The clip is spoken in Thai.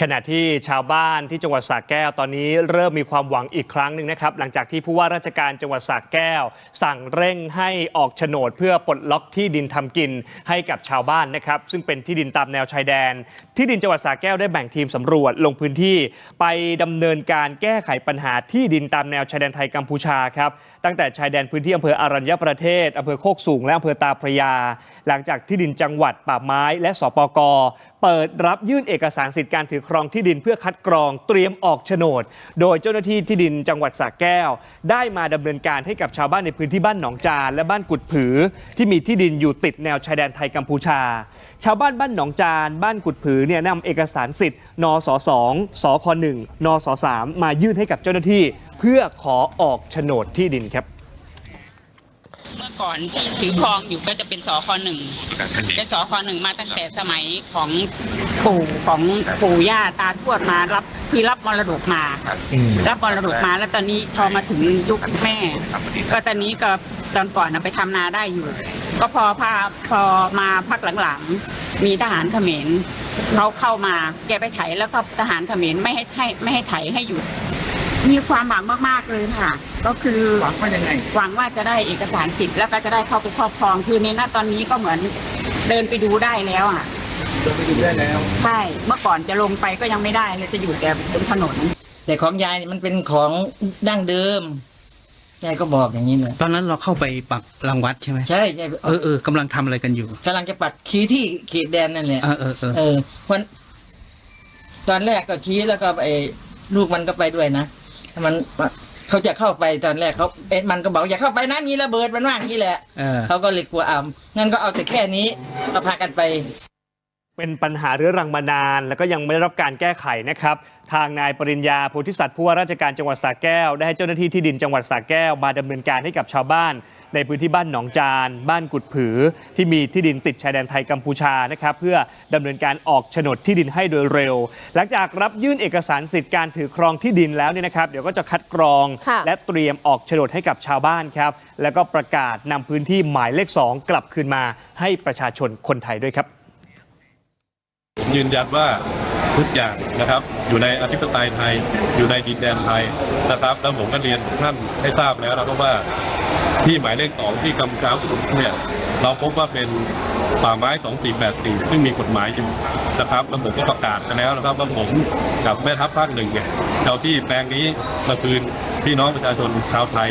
ขณะที่ชาวบ้านที่จังหวัดสระแก้วตอนนี้เริ่มมีความหวังอีกครั้งหนึ่งนะครับ หลังจากที่ผู้ว่าราชการจังหวัดสระแก้ว สั่งเร่งให้ออกโฉนดเพื่อปลดล็อกที่ดินทำกินให้กับชาวบ้านนะครับ ซึ่งเป็นที่ดินตามแนวชายแดน ที่ดินจังหวัดสระแก้วได้แบ่งทีมสำรวจลงพื้นที่ ไปดำเนินการแก้ไขปัญหาที่ดินตามแนวชายแดนไทยกัมพูชาครับตั้งแต่ชายแดนพื้นที่อำเภออารัญญประเทศอำเภอโคกสูงและอำเภอตาพระยา หลังจากที่ดินจังหวัดป่าไม้และสปกเปิดรับยื่นเอกสารสิทธิการถือครองที่ดินเพื่อคัดกรองเตรียมออกโฉนด โดยเจ้าหน้าที่ที่ดินจังหวัดสระแก้ว ได้มาดำเนินการให้กับชาวบ้านในพื้นที่บ้านหนองจานและบ้านกุดผือ ที่มีที่ดินอยู่ติดแนวชายแดนไทยกัมพูชา ชาวบ้านบ้านหนองจาน บ้านกุดผือเนี่ยนำเอกสารสิทธิ์นสสองสคหนึ่งนสสามมายื่นให้กับเจ้าหน้าที่ เพื่อขอออกโฉนดที่ดินครับ ก่อนที่ถือครองอยู่ก็จะเป็นสคหนึ่งเป็นสคหนึ่งมาตั้งแต่สมัยของปู่ของปู่ย่าตาทวดมารับคือรับมรดกมา รับมรดกมาแล้วตอนนี้พอมาถึงยุคแม่ ก็ตอนนี้ก็ตอนก่อนนะไปทำนาได้อยู่ ก็พอพาพอมาพักหลังๆ มีทหารเขมรเขาเข้ามาแกไปไถแล้วก็ทหารเขมรไม่ให้ให้ไม่ให้ไถให้หยุด มีความหวังมากๆเลยค่ะ ก็คือหวังว่ายังไงหวังว่าจะได้เอกสารสิทธิ์แล้วก็จะได้เข้าไปครอบครอง คือในหน้าตอนนี้ก็เหมือนเดินไปดูได้แล้วอะจะไปดูได้แล้วใช่เมื่อก่อนจะลงไปก็ยังไม่ได้เลยจะอยู่แต่บนถนน แต่ของยายนี่มันเป็นของดั้งเดิมยายก็บอกอย่างนี้เลยตอนนั้นเราเข้าไปปักรังวัดใช่ไหมใช่ยายเออเออกำลังทำอะไรกันอยู่กำลังจะปัดชี้ที่เขตแดนนั่นแหละเออเออเออเออวันตอนแรกก็ชี้แล้วก็ไอ้ลูกมันก็ไปด้วยนะ มันเขาจะเข้าไปตอนแรกเขาเอ็ดมันก็บอกอย่าเข้าไปนะมีระเบิดมันว่าอย่างนี้แหละเออ เขาก็เลยกลัวอ่ำงั้นก็เอาแต่แค่นี้ก็พากันไป เป็นปัญหาเรื้อรังมานาน แล้วก็ยังไม่ได้รับการแก้ไขนะครับ ทางนายปริญญาโพธิสัตว์ผู้ว่าราชการจังหวัดสระแก้ว ได้ให้เจ้าหน้าที่ที่ดินจังหวัดสระแก้วมาดำเนินการให้กับชาวบ้าน ในพื้นที่บ้านหนองจาน บ้านกุดผือ ที่มีที่ดินติดชายแดนไทยกัมพูชานะครับเพื่อดำเนินการออกโฉนดที่ดินให้โดยเร็ว หลังจากรับยื่นเอกสารสิทธิ์การถือครองที่ดินแล้วเนี่ยนะครับเดี๋ยวก็จะคัดกรองค่ะและเตรียมออกโฉนดให้กับชาวบ้านครับแล้วก็ประกาศนำพื้นที่หมายเลข 2 กลับคืนมาให้ประชาชนคนไทยด้วยครับผม ยืนยันว่าทุกอย่างนะครับอยู่ในอธิปไตยไทยอยู่ในดินแดนไทยนะครับ แล้วผมก็เรียนท่านให้ทราบแล้วนะครับว่าที่หมายเลขสองที่กำกับเนี่ยเราพบว่าเป็นป่าไม้ 2484 ซึ่งมีกฎหมายอยู่นะครับแล้วผมก็ประกาศไปแล้วนะครับว่าผมกับแม่ทัพภาคหนึ่งเนี่ยเจ้าที่แปลงนี้มาคืนพี่น้องประชาชนชาวไทย